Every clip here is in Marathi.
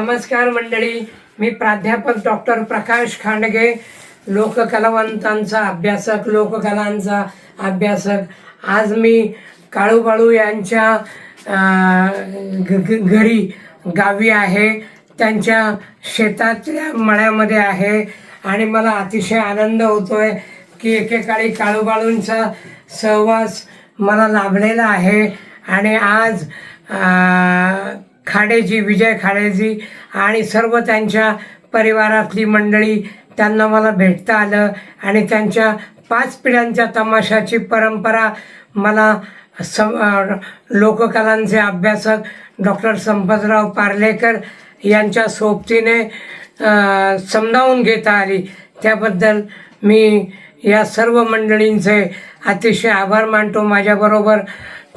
नमस्कार मंडळी. मी प्राध्यापक डॉक्टर प्रकाश खांडगे लोककलावंतांचा अभ्यासक लोककलांचा अभ्यासक. आज मी काळूबाळू यांच्या घ- घ- घरी गावी आहे. त्यांच्या शेतातल्या मळ्यामध्ये आहे. आणि मला अतिशय आनंद होतो आहे की एकेकाळी काळूबाळूंचा सहवास मला लाभलेला आहे. आणि आज खाडेजी विजय खाडेजी आणि सर्व त्यांच्या परिवारातली मंडळी त्यांना मला भेटता आलं आणि त्यांच्या पाच पिढ्यांच्या तमाशाची परंपरा मला सम लोककलांचे अभ्यासक डॉक्टर संपतराव पार्लेकर यांच्या सोबतीने समजावून घेता आली. त्याबद्दल मी या सर्व मंडळींचे अतिशय आभार मानतो. माझ्याबरोबर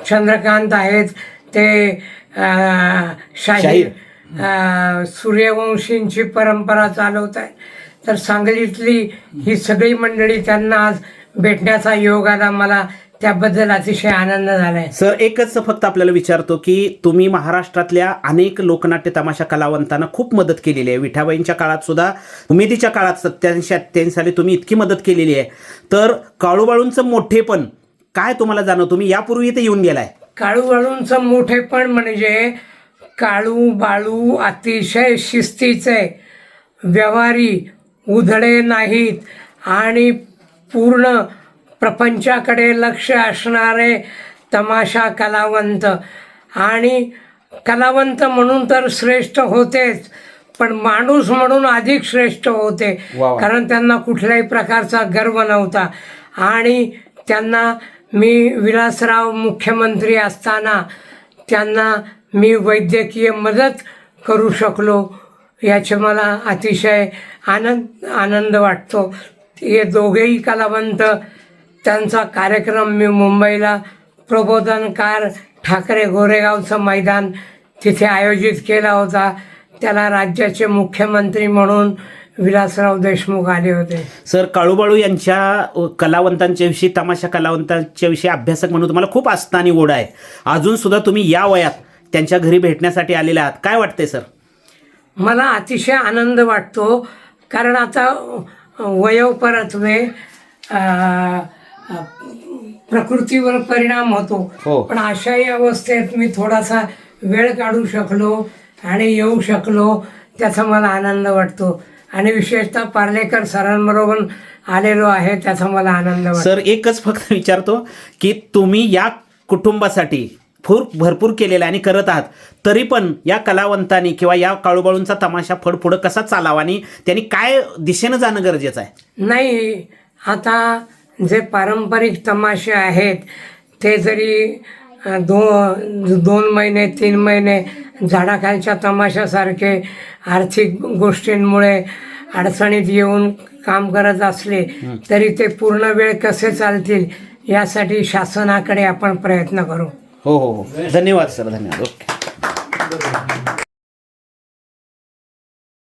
चंद्रकांत आहेत ते शाहीर सूर्यवंशींची परंपरा चालवत आहे तर सांगलीतली ही सगळी मंडळी त्यांना आज भेटण्याचा योग आला. मला त्याबद्दल अतिशय आनंद झालाय. सर एकच फक्त आपल्याला विचारतो की तुम्ही महाराष्ट्रातल्या अनेक लोकनाट्य तमाशा कलावंतांना खूप मदत केलेली आहे. विठाबाईंच्या काळात सुद्धा उमेदीच्या काळात सत्याऐंशी अठ्ठ्याऐंशी साली तुम्ही इतकी मदत केलेली आहे. तर काळूबाळूंचं मोठेपण काय तुम्हाला जाणव तुम्ही यापूर्वी इथे येऊन गेलाय. काळू बाळूंचं मोठेपण म्हणजे काळू बाळू अतिशय शिस्तीचे व्यवहारी उधळे नाहीत आणि पूर्ण प्रपंचाकडे लक्ष असणारे तमाशा कलावंत आणि कलावंत म्हणून तर श्रेष्ठ होतेच पण माणूस म्हणून अधिक श्रेष्ठ होते. कारण त्यांना कुठल्याही प्रकारचा गर्व नव्हता आणि त्यांना मी विलासराव मुख्यमंत्री असताना त्यांना मी वैद्यकीय मदत करू शकलो याचे मला अतिशय आनंद आनंद वाटतो. हे दोघेही कलावंत त्यांचा कार्यक्रम मी मुंबईला प्रबोधनकार ठाकरे गोरेगावचं मैदान तिथे आयोजित केला होता. त्याला राज्याचे मुख्यमंत्री म्हणून विलासराव देशमुख आले होते. सर काळूबाळू यांच्या कलावंतांच्या विषयी तमाशा कलावंतांच्या विषयी अभ्यासक म्हणून तुम्हाला खूप आस्था आणि ओढ आहे. अजून सुद्धा तुम्ही या वयात त्यांच्या घरी भेटण्यासाठी आलेले आहात. काय वाटतंय सर? मला अतिशय आनंद वाटतो कारण आता वयोपरत्वे प्रकृतीवर परिणाम होतो. हो. पण अशाही अवस्थेत मी थोडासा वेळ काढू शकलो आणि येऊ शकलो त्याचा मला आनंद वाटतो. आणि विशेषतः पार्लेकर सरांबरोबर आलेलो आहे त्याचा मला आनंद वाटतो. सर एकच फक्त विचारतो की तुम्ही या कुटुंबासाठी फूर भरपूर केलेलं आहे आणि करत आहात. तरी पण या कलावंतांनी किंवा या काळूबाळूंचा तमाशा फड पुढं कसा चालावा आणि त्यांनी काय दिशेनं जाणं गरजेचं आहे? नाही आता जे पारंपरिक तमाशे आहेत ते जरी अ, दो दोन महिने तीन महिने झाडाखालच्या तमाशासारखे आर्थिक गोष्टींमुळे अडचणीत येऊन काम करत असले तरी ते पूर्ण वेळ कसे चालतील यासाठी शासनाकडे आपण प्रयत्न करू. हो हो हो. धन्यवाद सर. धन्यवाद. ओके.